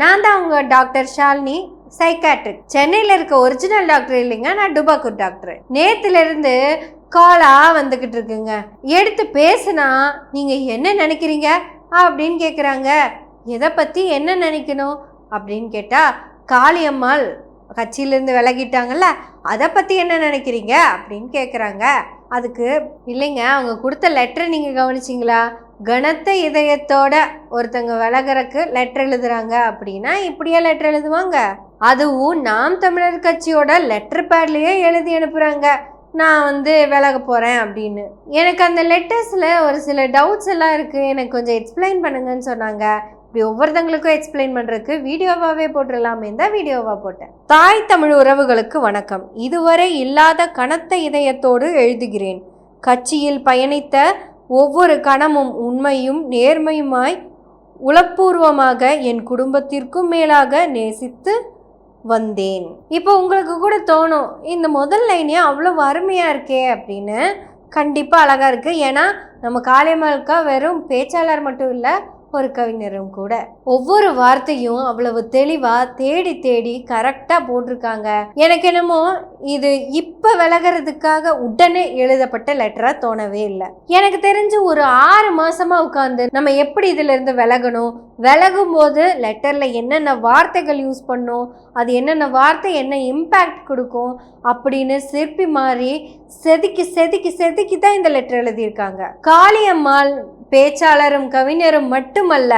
நான் தான் உங்கள் டாக்டர் ஷாலினி சைக்காட்ரிக் சென்னையில் இருக்க ஒரிஜினல் டாக்டர் இல்லைங்க நான் டுபாக்கூர் டாக்டர் நேற்றுலேருந்து காலாக வந்துக்கிட்டு இருக்குங்க. எடுத்து பேசுனா நீங்கள் என்ன நினைக்கிறீங்க? அப்படின்னு கேட்குறாங்க எதை பற்றி என்ன நினைக்கணும்? அப்படின்னு கேட்டால் காளியம்மாள் கட்சியிலேருந்து விலகிட்டாங்கல்ல அதை பற்றி என்ன நினைக்கிறீங்க? அப்படின்னு கேட்குறாங்க அதுக்கு இல்லைங்க அவங்க கொடுத்த லெட்டரை நீங்கள் கவனிச்சிங்களா? கனத்த இதயத்தோட ஒருத்தங்க விலகிறக்கு லெட்டர் எழுதுறாங்க அப்படின்னா இப்படியே லெட்டர் எழுதுவாங்க. அதுவும் நாம் தமிழர் கட்சியோட லெட்டர் பேட்லேயே எழுதி அனுப்புகிறாங்க நான் வந்து விலக போகிறேன் அப்படின்னு. எனக்கு அந்த லெட்டர்ஸில் ஒரு சில டவுட்ஸ் எல்லாம் இருக்குது எனக்கு கொஞ்சம் எக்ஸ்பிளைன் பண்ணுங்கன்னு சொன்னாங்க. இப்படி ஒவ்வொருத்தங்களுக்கும் எக்ஸ்பிளைன் பண்ணுறதுக்கு வீடியோவாகவே போட்டுடலாமே தான் வீடியோவாக போட்டேன். தாய் தமிழ் உறவுகளுக்கு வணக்கம். இதுவரை இல்லாத கனத்த இதயத்தோடு எழுதுகிறேன். கட்சியில் பயணித்த ஒவ்வொரு கணமும் உண்மையும் நேர்மையுமாய் உளப்பூர்வமாக என் குடும்பத்திற்கும் மேலாக நேசித்து வந்தேன். இப்போ உங்களுக்கு கூட தோணும் இந்த முதல் லைனே அவ்வளோ அருமையாக இருக்கே அப்படின்னு. கண்டிப்பாக அழகாக இருக்குது ஏன்னா நம்ம காளியம்மாளுக்கா வெறும் பேச்சாளர் மட்டும் இல்லை ஒரு கவிஞரும் கூட. ஒவ்வொரு வார்த்தையும் அவ்வளவு தெளிவாக தேடி தேடி கரெக்டாக போட்டிருக்காங்க. எனக்கு என்னமோ இது இப்போ விலகிறதுக்காக உடனே எழுதப்பட்ட லெட்டராக தோணவே இல்லை. எனக்கு தெரிஞ்சு ஒரு ஆறு மாசமா உட்காந்து நம்ம எப்படி இதுல இருந்து விலகணும்? விலகும் போது லெட்டரில் என்னென்ன வார்த்தைகள் யூஸ் பண்ணும்? அது என்னென்ன வார்த்தை என்ன இம்பேக்ட் கொடுக்கும்? அப்படின்னு சிற்பி மாறி செதுக்கி செதுக்கி செதுக்கி தான் இந்த லெட்டர் எழுதியிருக்காங்க. காளியம்மாள் பேச்சாளரும் கவிஞரும் மட்டுமல்ல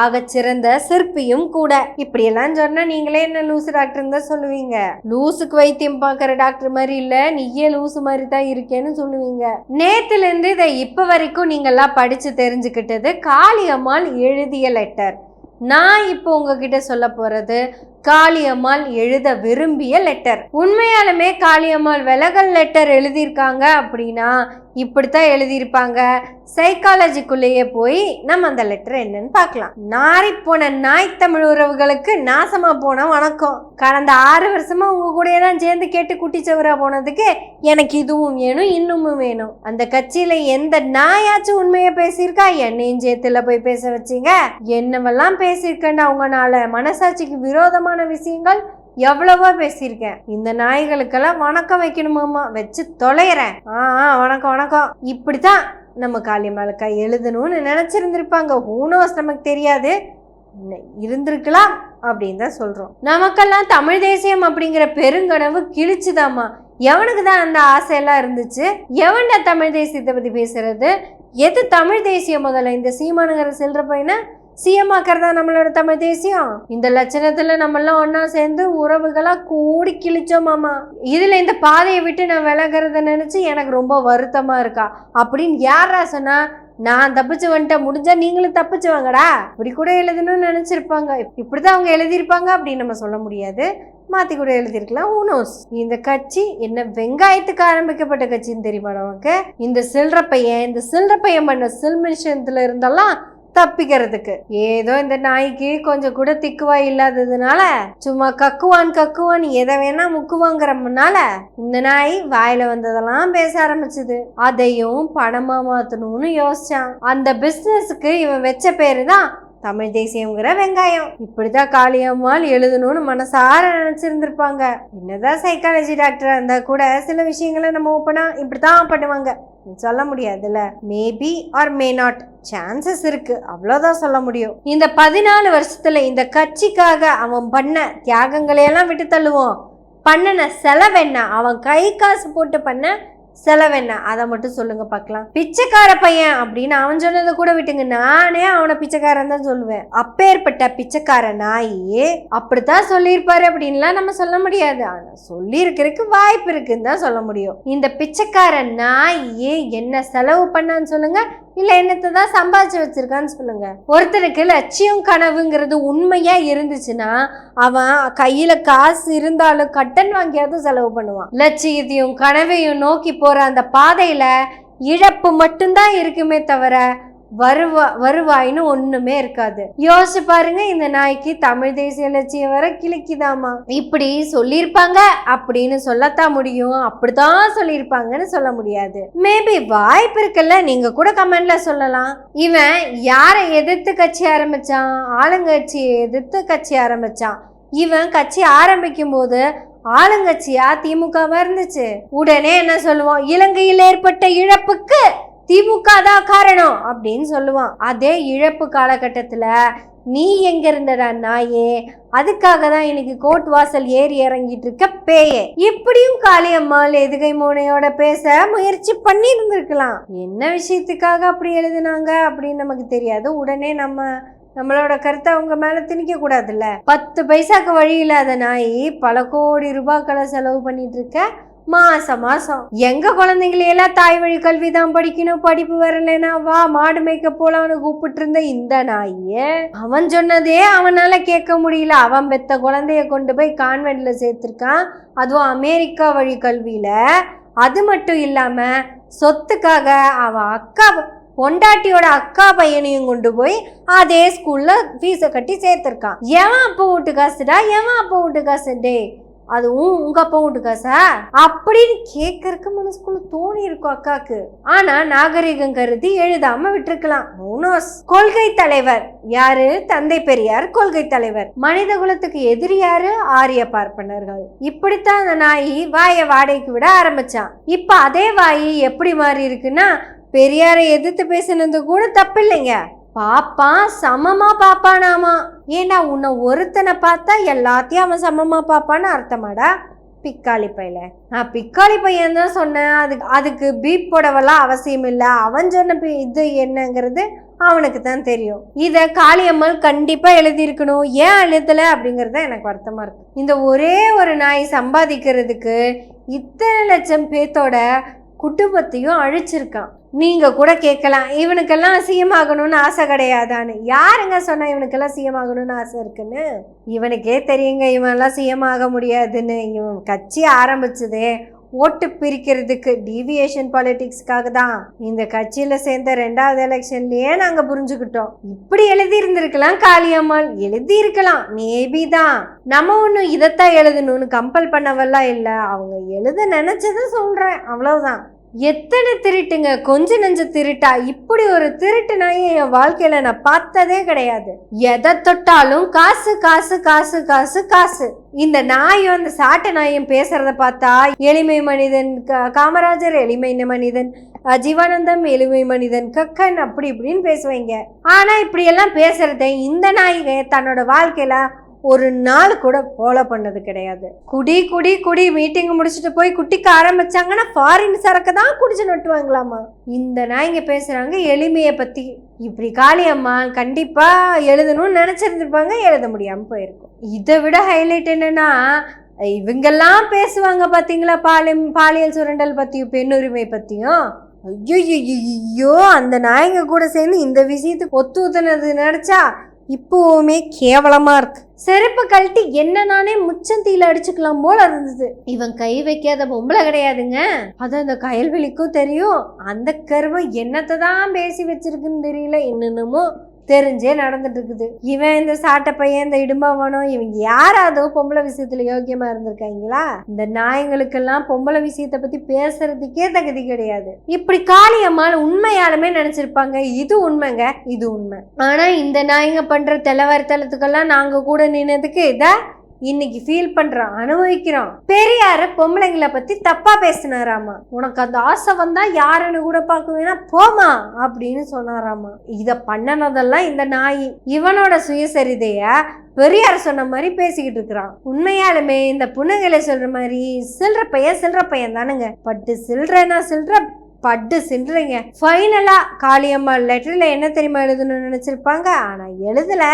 ஆகச்சிறந்த சிற்பியும் கூட. இப்படியெல்லாம் சொன்னா நீங்களே என்ன லூசு டாக்டர் தான் சொல்லுவீங்க? லூசுக்கு வைத்தியம் பார்க்குற டாக்டர் மாதிரி இல்ல நீயே லூசு மாதிரி தான் இருக்கேன்னு சொல்லுவீங்க. நேத்துல இருந்து இதை இப்ப வரைக்கும் நீங்கெல்லாம் படிச்சு தெரிஞ்சுக்கிட்டது காளியம்மாள் எழுதிய லெட்டர் நான் இப்போ உங்ககிட்ட சொல்ல போகிறது காளியம்மாள் எழுத விரும்பிய லெட்டர் உண்மையாலுமே காளியம்மாள் விலகல் லெட்டர் எழுதியிருக்காங்க அப்படின்னா இப்படித்தான் எழுதியிருப்பாங்க. சைக்காலஜிக்குள்ளேயே போய் நம்ம அந்த லெட்டர் என்னன்னு பார்க்கலாம். நாரி போன நாய் தமிழ் உறவுகளுக்கு நாசமா போன வணக்கம். கடந்த ஆறு வருஷமா உங்க கூட தான் சேர்ந்து கேட்டு குட்டிச்சவரா போனதுக்கு எனக்கு இதுவும் வேணும் இன்னமும் வேணும். அந்த கட்சியில எந்த நாயாச்சும் உண்மையை பேசியிருக்கா? என்னையும் சேர்த்துல போய் பேச வச்சீங்க? என்னவெல்லாம் பேசியிருக்கேன்னு அவங்கனால மனசாட்சிக்கு விரோதமான விஷயங்கள் எவ்வளவோ பேசியிருக்கேன். இந்த நாய்களுக்கெல்லாம் வணக்கம் வைக்கணுமாமா வச்சு தொலைகிறேன் ஆ ஆ, வணக்கம் வணக்கம். இப்படித்தான் நம்ம காளியம்மாளுக்கா எழுதணும்னு நினச்சிருந்துருப்பாங்க. ஊனோஸ் நமக்கு தெரியாது. இருந்திருக்கலாம் அப்படின்னு தான் சொல்கிறோம் நமக்கெல்லாம் தமிழ் தேசியம் அப்படிங்கிற பெருங்கனவு கிழிச்சுதாம்மா. எவனுக்கு தான் அந்த ஆசையெல்லாம் இருந்துச்சு? எவன்டா தமிழ் தேசியத்தை பற்றி பேசுறது? எது தமிழ் தேசியம் முதல்ல? இந்த சீமானுங்கிற செல்ற பையனை? சிஎம் ஆக்கிறதா நம்மளோட தமிழ் தேசியம்? இந்த லட்சணத்துல நம்ம எல்லாம் சேர்ந்து உறவுகளா கூடி கிழிச்சோம் மாமா. இதுல இந்த பாதையை விட்டு நான் விலகிறத நினைச்சு எனக்கு ரொம்ப வருத்தமா இருக்கா. அப்படின்னு யாரா சொன்னா நான் தப்பிச்சு வந்துட்டேன் முடிஞ்சா நீங்களும் தப்பிச்சு வாங்கடா இப்படி கூட எழுதணும்னு நினைச்சிருப்பாங்க. இப்படிதான் அவங்க எழுதியிருப்பாங்க அப்படின்னு நம்ம சொல்ல முடியாது. மாத்தி கூட எழுதியிருக்கலாம். ஊனோஸ் இந்த கட்சி என்ன வெங்காயத்துக்கு ஆரம்பிக்கப்பட்ட கட்சின்னு தெரியுமா நமக்கு? இந்த சில்லற பையன் இந்த சில்லற பையன் பண்ண சில்மிஷத்துல இருந்தெல்லாம் தப்பிக்கிறதுக்கு. ஏதோ இந்த நாய்க்கு கொஞ்சம் கூட திக்குவாய் இல்லாததுனால சும்மா கக்குவான் கக்குவான் எதை வேணா முக்குவாங்கிறம்னால இந்த நாய் வாயில வந்ததெல்லாம் பேச ஆரம்பிச்சுது. அதையும் பணமா மாத்தணும்னு யோசிச்சான். அந்த பிசினஸுக்கு இவன் வச்ச பேரு தான் தமிழ் தேசியங்கிற வெங்காயம். இப்படிதான் காளியம்மாள் எழுதணும்னு மனசார நினைச்சிருந்திருப்பாங்க. என்னதான் சைக்காலஜி டாக்டரா இருந்தா கூட சில விஷயங்களை நம்ம ஓப்பனா இப்படிதான் பண்ணுவாங்க. சொல்ல முடியாதுல்ல. Maybe or may not chances இருக்கு. அவ்வளோதான் சொல்ல முடியும். இந்த பதினாலு வருஷத்துல இந்த கட்சிக்காக அவன் பண்ண தியாகங்களையெல்லாம் விட்டு தள்ளுவோம். பண்ணின செலவென்ன அவன் கை காசு போட்டு பண்ண செலவென்ன அதை மட்டும் சொல்லுங்க பார்க்கலாம். பிச்சைக்கார பையன் அப்படின்னு அவன் சொன்னதை கூட விட்டுங்க. நானே அவனை பிச்சைக்காரன் தான் சொல்லுவேன். அப்பேற்பட்ட பிச்சைக்கார நாய் அப்படித்தான் சொல்லியிருப்பாரு அப்படின்லாம் நம்ம சொல்ல முடியாது. ஆனால் சொல்லியிருக்கிறதுக்கு வாய்ப்பு இருக்குன்னு தான் சொல்ல முடியும். இந்த பிச்சைக்கார நாய் என்ன செலவு பண்ணான்னு சொல்லுங்க. இல்ல என்னத்தை தான் சம்பாதிச்சு வச்சிருக்கான்னு சொல்லுங்க. ஒருத்தருக்கு லட்சியம் கனவுங்கிறது உண்மையா இருந்துச்சுன்னா அவன் கையில காசு இருந்தாலும் கட்டன் வாங்கியாவது செலவு பண்ணுவான். லட்சியத்தையும் கனவையும் நோக்கி போற அந்த பாதையில இழப்பு மட்டும்தான் இருக்குமே தவிர வருவா வருவாய்னு ஒண்ணுமே இருக்காது. யோசிச்சு பாருங்க இந்த நாய்க்கு தமிழ் தேசிய லட்சியம் வர கிழக்கிதாமா. இப்படி சொல்லியிருப்பாங்க அப்படின்னு சொல்லத்தான் முடியும். அப்படிதான் சொல்லியிருப்பாங்கன்னு சொல்ல முடியாது. மேபி வாய்ப்பு இருக்குல்ல நீங்க கூட கமெண்ட்ல சொல்லலாம். இவன் யாரை எதிர்த்து கட்சி ஆரம்பிச்சான்? ஆளுங்கட்சியை எதிர்த்து கட்சி ஆரம்பிச்சான். இவன் கட்சி ஆரம்பிக்கும் போது ஆளுங்கட்சியா திமுகவா இருந்துச்சு. உடனே என்ன சொல்லுவோம் இலங்கையில் ஏற்பட்ட இழப்புக்கு திமுக தான் காரணம் அப்படின்னு சொல்லுவான். அதே இழப்பு காலகட்டத்தில் நீ எங்க இருந்தடா நாயே? அதுக்காக தான் எனக்கு கோர்ட் வாசல் ஏறி இறங்கிட்டு இருக்க பேயே. இப்படியும் காளியம்மாள் எதுகை மோனையோட பேச முயற்சி பண்ணி இருந்திருக்கலாம் என்ன விஷயத்துக்காக அப்படி எழுதுனாங்க அப்படின்னு நமக்கு தெரியாது. உடனே நம்ம நம்மளோட கருத்தை அவங்க மேல திணிக்க கூடாதுல்ல. பத்து பைசாக்கு வழி இல்லாத நாய் பல கோடி ரூபாய்க்களை செலவு பண்ணிட்டு இருக்க மாசம் மாசம். எங்க குழந்தைங்களையெல்லாம் தாய் வழி கல்வி தான் படிக்கணும் படிப்பு வரலனா வா மாடு மேய்க்க போலான்னு கூப்பிட்டு இருந்த இந்த நாய அவன் சொன்னதே அவனால கேட்க முடியல. அவன் பெத்த குழந்தைய கொண்டு போய் கான்வென்ட்ல சேர்த்திருக்கான். அதுவும் அமெரிக்கா வழி கல்வியில. அது மட்டும் இல்லாம சொத்துக்காக அவன் அக்கா பொண்டாட்டியோட அக்கா பையனையும் கொண்டு போய் அதே ஸ்கூல்ல ஃபீஸை கட்டி சேர்த்திருக்கான். எவன் அப்பா வீட்டு காசுடா? எவன் அப்பா வீட்டு காசு டே அதுவும் உங்க அப்பாவும் வீட்டு காசா அப்படின்னு கேட்கறக்கு மனசுக்குள்ள தோணி இருக்கும் அக்காக்கு. ஆனா நாகரிகம் கருதி எழுதாம விட்டுருக்கலாம். கொள்கை தலைவர். யாரு? தந்தை பெரியார் கொள்கை தலைவர். மனித குலத்துக்கு எதிரி யாரு? ஆரிய பார்ப்பனர்கள். இப்படித்தான் அந்த நாய் வாயை வாடகைக்கு விட ஆரம்பிச்சான். இப்ப அதே வாய் எப்படி மாறி இருக்குன்னா பெரியாரை எதிர்த்து பேசினது கூட தப்பில்லைங்க. பாப்பான் சமமாக பாப்பானாமா? ஏன்னா உன்னை ஒருத்தனை பார்த்தா எல்லாத்தையும் அவன் சமமாக பாப்பான்னு அர்த்தமாடா பிக்காளி பையில. நான் பிக்காளி பையன் தான் சொன்னேன். அதுக்கு அதுக்கு பீப் போடவெல்லாம் அவசியம் இல்லை. அவன் சொன்ன இது என்னங்கிறது அவனுக்கு தான் தெரியும். இதை காளியம்மாள் கண்டிப்பாக எழுதியிருக்கணும். ஏன் எழுதலை அப்படிங்கிறது எனக்கு வருத்தமாக இருக்கு. இந்த ஒரே ஒரு நாய் சம்பாதிக்கிறதுக்கு இத்தனை லட்சம் பேத்தோட குடும்பத்தையும் அழிச்சிருக்கான். நீங்கள் கூட கேட்கலாம். இவனுக்கெல்லாம் சிஎம் ஆகணும்னு ஆசை கிடையாதான்னு யாருங்க சொன்னால் இவனுக்கெல்லாம் சிஎம் ஆகணும்னு ஆசை இருக்குன்னு? இவனுக்கே தெரியுங்க இவனெல்லாம் சிஎம் ஆக முடியாதுன்னு. இவன் கட்சி ஆரம்பிச்சதே ஓட்டு பிரிக்கிறதுக்கு டிவியேஷன் பாலிடிக்ஸ்க்காக தான். இந்த கட்சியில் சேர்ந்த ரெண்டாவது எலெக்ஷன்லேயே நாங்கள் புரிஞ்சுக்கிட்டோம். இப்படி எழுதியிருந்திருக்கலாம் காளியம்மாள். எழுதியிருக்கலாம். மேபி தான். நம்ம ஒன்றும் இதைத்தான் எழுதணும்னு கம்பல் பண்ணவெல்லாம் இல்லை. அவங்க எழுத நினச்சதை சொல்கிறேன் அவ்வளோதான் எத்தனை திருட்டுங்க? கொஞ்ச நெஞ்ச திருட்டா? இப்படி ஒரு திருட்டு நாயை என் வாழ்க்கையில நான் பார்த்ததே கிடையாது. எதை தொட்டாலும் காசு காசு காசு காசு காசு. இந்த நாயும் அந்த சாட்டை நாயும் பேசுறத பார்த்தா எளிமை மனிதன் காமராஜர் எளிமை மனிதன் ஜீவானந்தம் எளிமை மனிதன் கக்கன் அப்படி இப்படின்னு பேசுவீங்க. ஆனா இப்படி எல்லாம் பேசுறத இந்த நாய்க தன்னோட வாழ்க்கையில ஒரு நாள் கூட ஃபாலோ பண்ணது கிடையாது. குடி குடி குடி மீட்டிங் முடிச்சுட்டு போய் குட்டிக்க ஆரம்பிச்சாங்கன்னா ஃபாரின் சரக்கு தான் குடிச்சு நட்டுவாங்களாமா? இந்த நாய்ங்க பேசுறாங்க எளிமையை பத்தி. இப்படி காளியம்மா கண்டிப்பா எழுதணும்னு நினச்சிருந்துருப்பாங்க எழுத முடியாம போயிருக்கும். இதை விட ஹைலைட் என்னன்னா இவங்கெல்லாம் பேசுவாங்க பார்த்தீங்களா பாலியம் பாலியல் சுரண்டல் பற்றியும் பெண்ணுரிமை பற்றியும் ஐயோ அந்த நாயங்க கூட சேர்ந்து இந்த விஷயத்துக்கு ஒத்து ஊத்துனது நினச்சா இப்போவுமே கேவலமா இருக்கு. செருப்பு கழட்டி என்ன நானே முச்சந்தியில அடிச்சுக்கலாம் போல இருந்தது. இவன் கை வைக்காத பொம்பளை கிடையாதுங்க. அது அந்த கயல்வெளிக்கும் தெரியும். அந்த கருவம் என்னத்தை தான் பேசி வச்சிருக்குன்னு தெரியல என்னென்னமோ. தெரிஞ்சே நடந்துட்டு இருக்குது இவன் இந்த சாட்டை பையன் இந்த இடும்பவனும் இவங்க யாராவது பொம்பளை விஷயத்துல யோக்கியமா இருந்திருக்காங்களா? இந்த நாய்ங்களுக்கெல்லாம் பொம்பளை விஷயத்தை பத்தி பேசுறதுக்கே தகுதி கிடையாது. இப்படி காளியம்மாள் உண்மையாலுமே நினைச்சிருப்பாங்க. இது உண்மைங்க இது உண்மை. ஆனா இந்த நாய்ங்க பண்ற தெலவர்த்தலத்துக்கெல்லாம் நாங்க கூட நின்னதுக்கு இதை இன்னைக்கு ஃபீல் பண்ணுறான் அனுபவிக்கிறான். பெரியார பொம்பளைங்களை பத்தி தப்பா பேசினாராமா? உனக்கு அந்த ஆசை வந்தா யாருன்னு கூட பார்க்க வேணாம் போமா அப்படின்னு சொன்னாராமா. இதை பண்ணனதெல்லாம் இந்த நாய். இவனோட சுயசரிதைய பெரியார் சொன்ன மாதிரி பேசிக்கிட்டு இருக்கிறான். உண்மையாலுமே இந்த புன்னகையில சொல்ற மாதிரி சில்ற பையன் சில்ற பையன் தானுங்க. பட்டு சில்றனா சில்ற பட்டு சின்றுறீங்க ஃபைனலா காளியம்மாள் லெட்டர்ல என்ன தெரியுமா எழுதணும்னு நினைச்சிருப்பாங்க? ஆனா எழுதல.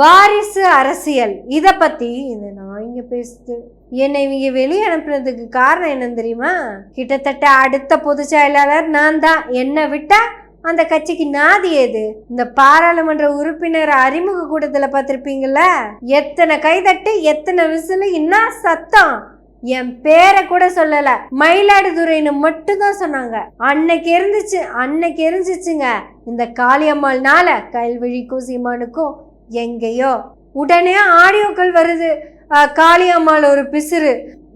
வாரிசு அரசியல். இத பத்தி இந்த நாய்ங்க பேசுது என்னை இவங்க வெளியே அனுப்புனதுக்கு காரணம் என்னன்னு தெரியுமா? கிட்டத்தட்ட அடுத்த பொதுச் செயலாளர் நான் தான் என்னை விட்டா அந்த கட்சிக்கு நாதி ஏது இந்த பாராளுமன்ற உறுப்பினர் அறிமுக கூட்டத்தில் பார்த்துருப்பீங்களா எத்தனை கைதட்டு எத்தனை விசிலு என்ன சத்தம்? என் பேரை கூட சொல்லல. மயிலாடுதுறைன்னு மட்டும் தான் சொன்னாங்க. அன்னைக்கு இருந்துச்சு அன்னைக்கு இருந்துச்சுங்க. இந்த காளியம்மாள்னால கல்விழிக்கும் சீமானுக்கும் எங்கேயோ உடனே ஆடியோக்கள் வருது. காளியம்மாள் ஒரு பிசுறு.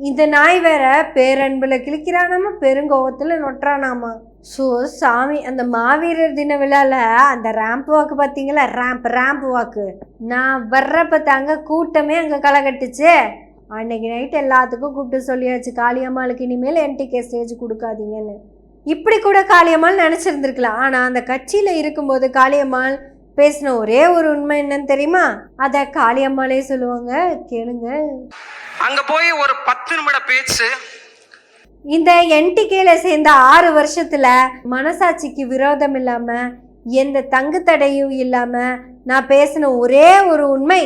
இந்த நாய் வேற பேரன்புல கிழிக்கிறானாமா பெருங்கோவத்தில் நொட்டுறானாமா. ஸோ சாமி அந்த மாவீரர் தின விழால அந்த ரேம்ப் வாக்கு பார்த்தீங்களா ரேம்ப் ரேம்ப் வாக்கு நான் வர்றப்ப தாங்க கூட்டமே அங்கே களை கட்டுச்சு. அன்னைக்கு நைட் எல்லாத்துக்கும் கூப்பிட்டு சொல்லியாச்சு காளியம்மாளுக்கு இனிமேல் என்டிகே ஸ்டேஜ் கொடுக்காதீங்கன்னு. இப்படி கூட காளியம்மாள் நினச்சிருந்துருக்கலாம். ஆனால் அந்த கட்சியில் இருக்கும்போது காளியம்மாள் பேசின ஒரே ஒரு உண்மை என்னன்னு தெரியுமா? அதை காளியம்மாளே சொல்லுவாங்க. கேளுங்க. அங்க போய் ஒரு பத்து நிமிட பேச்சு. இந்த என்டிகேல சேர்ந்த ஆறு வருஷத்துல மனசாட்சிக்கு விரோதம் இல்லாம எந்த தங்கு தடையும் இல்லாம நான் பேசின ஒரே ஒரு உண்மை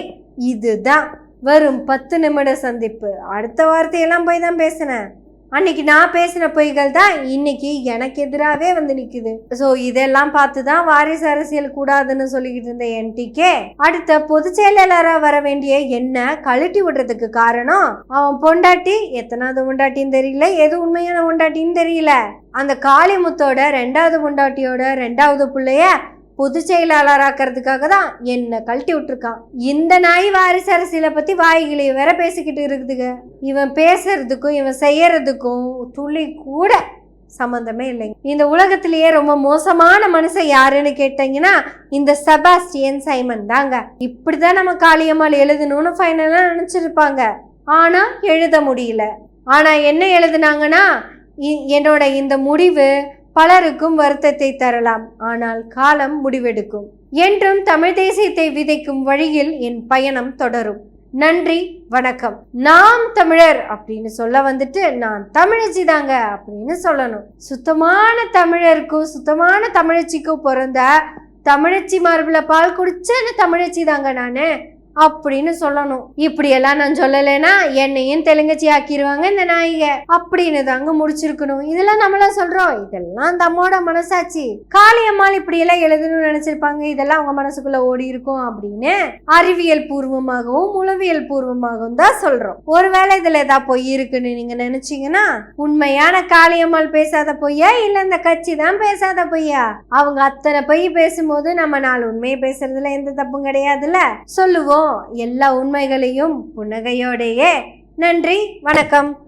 இதுதான். வரும் பத்து நிமிட சந்திப்பு. அடுத்த வார்த்தையெல்லாம் போய் தான் பேசினேன். அன்னைக்கு நான் பேசின பொய்கள் தான் இன்னைக்கு எனக்கு எதிராகவே வந்து நிற்குது ஸோ இதெல்லாம் பார்த்து தான் வாரிசு அரசியல் கூடாதுன்னு சொல்லிக்கிட்டு இருந்த என்டிகே அடுத்த பொதுச் செயலாளராக வர வேண்டிய என்ன கழட்டி விடுறதுக்கு காரணம் அவன் பொண்டாட்டி எத்தனாவது பொண்டாட்டின்னு தெரியல எது உண்மையான பொண்டாட்டின்னு தெரியல. அந்த காளிமுத்தோட ரெண்டாவது பொண்டாட்டியோட ரெண்டாவது பிள்ளைய பொதுச் செயலாளராக்கிறதுக்காக தான் என்னை கழட்டி விட்டுருக்கான் இந்த நாய் வாரிசு அரசியலை பற்றி வாய்களை வேற பேசிக்கிட்டு இருக்குதுங்க. இவன் பேசுறதுக்கும் இவன் செய்யறதுக்கும் துளி கூட சம்மந்தமே இல்லைங்க. இந்த உலகத்திலேயே ரொம்ப மோசமான மனுஷன் யாருன்னு கேட்டீங்கன்னா இந்த செபாஸ்டியன் சைமன் தாங்க. இப்படி தான் நம்ம காளியம்மாள் எழுதணும்னு ஃபைனலாக நினச்சிருப்பாங்க. ஆனால் எழுத முடியல. ஆனால் என்ன எழுதுனாங்கன்னா இ- என்னோட இந்த முடிவு பலருக்கும் வருத்தத்தை தரலாம். ஆனால் காலம் முடிவெடுக்கும். என்றும் தமிழ் தேசியத்தை விதைக்கும் வழியில் என் பயணம் தொடரும். நன்றி வணக்கம். நாம் தமிழர் அப்படின்னு சொல்ல வந்துட்டு நான் தமிழச்சி தாங்க அப்படின்னு சொல்லணும். சுத்தமான தமிழருக்கும் சுத்தமான தமிழச்சிக்கும் பிறந்த தமிழச்சி மார்பில் பால் குடிச்ச தமிழச்சி தாங்க நான். அப்படின்னு சொல்லணும். இப்படியெல்லாம் நான் சொல்லலைன்னா என்னையும் தெலுங்கச்சி ஆக்கிடுவாங்க இந்த நாயிக. அப்படின்னு தாங்க முடிச்சிருக்கணும். இதெல்லாம் நம்மளா சொல்றோம். இதெல்லாம் தம்மோட மனசாட்சி. காளியம்மாள் இப்படி எல்லாம் எழுதணும்னு நினைச்சிருப்பாங்க. இதெல்லாம் அவங்க மனசுக்குள்ள ஓடி இருக்கும் அப்படின்னு அறிவியல் பூர்வமாகவும் உளவியல் பூர்வமாகவும் தான் சொல்றோம். ஒருவேளை இதுல ஏதாவது பொய் இருக்குன்னு நீங்க நினைச்சீங்கன்னா உண்மையான காளியம்மாள் பேசாத பொய்யா? இல்ல இந்த கட்சி தான் பேசாத பொய்யா? அவங்க அத்தனை பொய் பேசும்போது நம்ம நாலு உண்மையை பேசுறதுல எந்த தப்பும் கிடையாதுல்ல? சொல்லுவோம். எல்லா உண்மைகளையும் புன்னகையோடையே. நன்றி வணக்கம்.